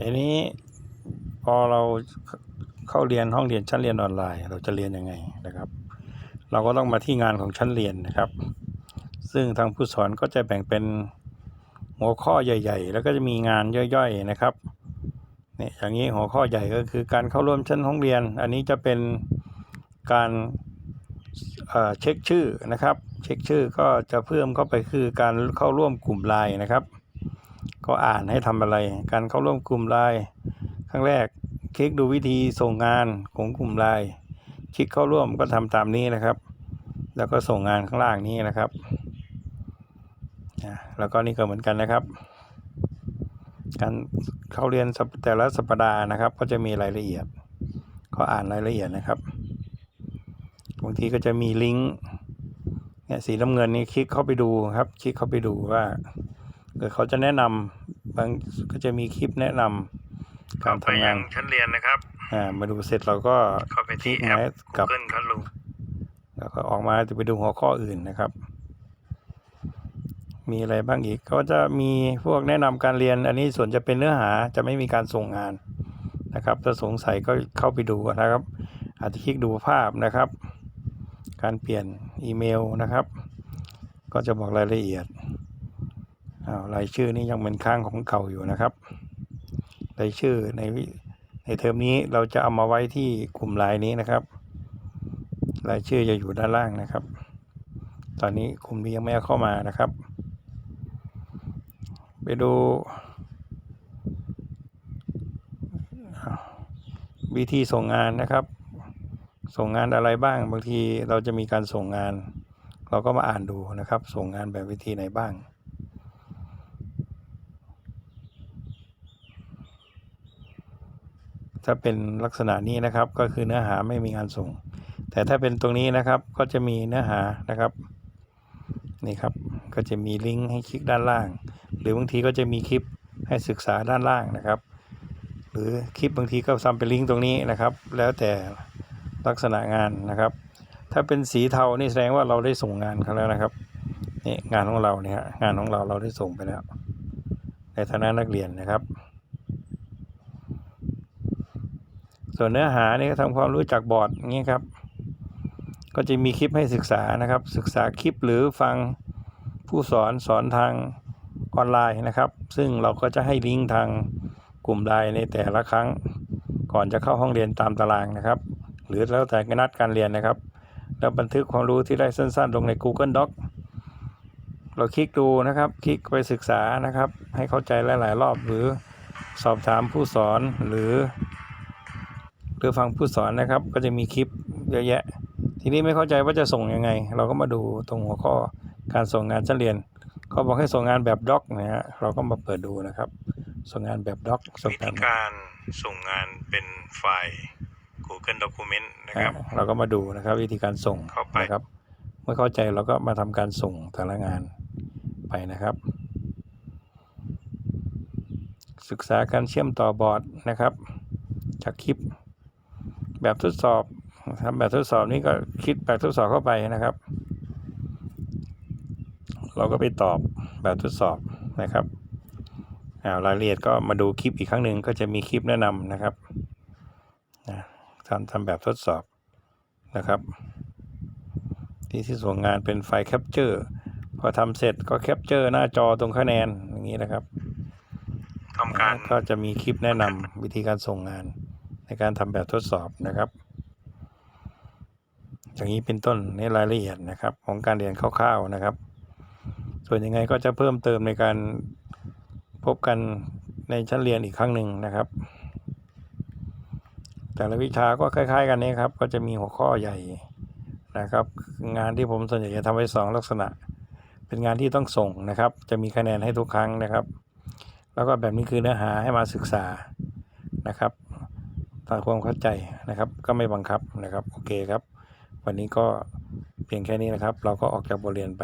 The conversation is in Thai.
ทีนี้พอเราเข้าเรียนห้องเรียนชั้นเรียนออนไลน์ เราจะเรียนยังไงนะครับ เราก็ต้องมาที่งานของชั้นเรียนนะครับ ซึ่งทางผู้สอนก็จะแบ่งเป็นหัวข้อใหญ่ ๆ แล้วก็จะมีงานย่อยๆนะครับเนี่ยอย่างนี้หัวข้อใหญ่ก็คือการเข้าร่วมชั้นห้องเรียน อันนี้จะเป็นการเเช็คชื่อนะครับ เช็คชื่อก็จะเพิ่มเข้าไปคือการเข้าร่วมกลุ่มไลน์นะครับ ก็อ่านให้ทำอะไร การเข้าร่วมกลุ่มไลน์ครั้งแรกคลิกดูวิธีส่งงานของกลุ่มไลน์คลิกเข้าร่วมก็ทำตามนี้นะครับ แล้วก็ส่งงานข้างล่างนี้นะครับแล้วก็นี่ก็เหมือนกันนะครับ การเข้าเรียนแต่ละสัปดาห์นะครับ ก็จะมีรายละเอียด ก็อ่านรายละเอียดนะครับบางทีก็จะมีลิงก์เนี่ยสีน้ำเงินนี่คลิกเข้าไปดูครับ คลิกเข้าไปดูว่า เกิดเขาจะแนะนำบางก็จะมีคลิปแนะนำการทำงานชั้นเรียนนะครับอ่ามาดูเสร็จเราก็เข้าไปที่คลิกแอปไว้กับ Google Classroom แล้วก็ออกมาจะไปดูหัวข้ออื่นนะครับ มีอะไรบ้างอีกก็จะมีพวกแนะนำการเรียน อันนี้ส่วนจะเป็นเนื้อหาจะไม่มีการส่งงานนะครับถ้าสงสัยก็เข้าไปดูนะครับ อาจจะคลิกดูภาพนะครับ การเปลี่ยนอีเมลนะครับ ก็จะบอกรายละเอียด อ้าวรายชื่อนี่ยังเป็นค้างของเก่าอยู่นะครับรายชื่อในในเทอมนี้เราจะเอามาไว้ที่กลุ่มไลน์นี้นะครับ รายชื่อจะอยู่ด้านล่างนะครับ ตอนนี้กลุ่มนี้ยังไม่เอาเข้ามานะครับ ไปดูวิธีส่งงานนะครับ ส่งงานอะไรบ้าง บางทีเราจะมีการส่งงาน เราก็มาอ่านดูนะครับ ส่งงานแบบวิธีไหนบ้าง ถ้าเป็นลักษณะนี้นะครับก็คือเนื้อหาไม่มีงานส่ง แต่ถ้าเป็นตรงนี้นะครับก็จะมีเนื้อหานะครับนี่ครับก็จะมีลิงก์ให้คลิกด้านล่าง หรือบางทีก็จะมีคลิปให้ศึกษาด้านล่างนะครับ หรือคลิปบางทีก็ทำเป็นลิงก์ตรงนี้นะครับ แล้วแต่ลักษณะงานนะครับ ถ้าเป็นสีเทานี่แสดงว่าเราได้ส่งงานเขาแล้วนะครับนี่งานของเราเนี่ยงานของเราเราได้ส่งไปแล้วในฐานะนักเรียนนะครับ ส่วนเนื้อหานี่ก็ทำความรู้จักบอร์ดอย่างนี้ครับ ก็จะมีคลิปให้ศึกษานะครับ ศึกษาคลิปหรือฟังผู้สอนสอนทางออนไลน์นะครับ ซึ่งเราก็จะให้ลิงก์ทางกลุ่มไลน์ในแต่ละครั้ง ก่อนจะเข้าห้องเรียนตามตารางนะครับ หรือแล้วแต่นัดการเรียนนะครับ แล้วบันทึกความรู้ที่ได้สั้นๆ ลงใน Google Doc เราคลิกดูนะครับ คลิกไปศึกษานะครับ ให้เข้าใจหลาย ๆ รอบหรือสอบถามผู้สอนหรือ หรือฟังผู้สอนนะครับ ก็จะมีคลิปเยอะแยะ ทีนี้ไม่เข้าใจว่าจะส่งยังไง เราก็มาดูตรงหัวข้อการส่งงานชั้นเรียนเขาบอกให้ส่งงานแบบด็อกนะฮะเราก็มาเปิดดูนะครับ ส่งงานแบบด็อกส่งวิแบธีบการส่งงานเป็นไฟล์ Google Document นะครับอ่าเราก็มาดูนะครับ วิธีการส่งเข้าไปนะครับเมื่อเข้าใจเราก็มาทำการส่งแต่ละงานไปนะครับ ศึกษาการเชื่อมต่อบอร์ดนะครับ จากคลิป แบบทดสอบทำแบบทดสอบนี้ก็คิดแบบทดสอบเข้าไปนะครับ เราก็ไปตอบแบบทดสอบนะครับอ่ารายละเอียดก็มาดูคลิปอีกครั้งหนึ่งก็จะมีคลิปแนะนำนะครับนะทำทำแบบทดสอบนะครับ ที่ที่ส่งงานเป็นไฟล์แคปเจอร์พอทำเสร็จก็แคปเจอร์หน้าจอตรงคะแนนอย่างนี้นะครับทำการก็จะมีคลิปแนะนำวิธีการส่งงาน ในการทำแบบทดสอบนะครับ อย่างนี้เป็นต้นในรายละเอียดนะครับ ของการเรียนคร่าวๆนะครับ ส่วนยังไงก็จะเพิ่มเติมในการพบกันในชั้นเรียนอีกครั้งหนึ่งนะครับ แต่ละวิชาก็คล้าย ๆ กันนี้ครับ ก็จะมีหัวข้อใหญ่นะครับ งานที่ผมส่วนใหญ่จะทำไว้สองลักษณะ เป็นงานที่ต้องส่งนะครับ จะมีคะแนนให้ทุกครั้งนะครับ แล้วก็แบบนี้คือเนื้อหาให้มาศึกษานะครับ ตามความเข้าใจนะครับ ก็ไม่บังคับนะครับ โอเคครับ วันนี้ก็เพียงแค่นี้นะครับ เราก็ออกจากบทเรียนไป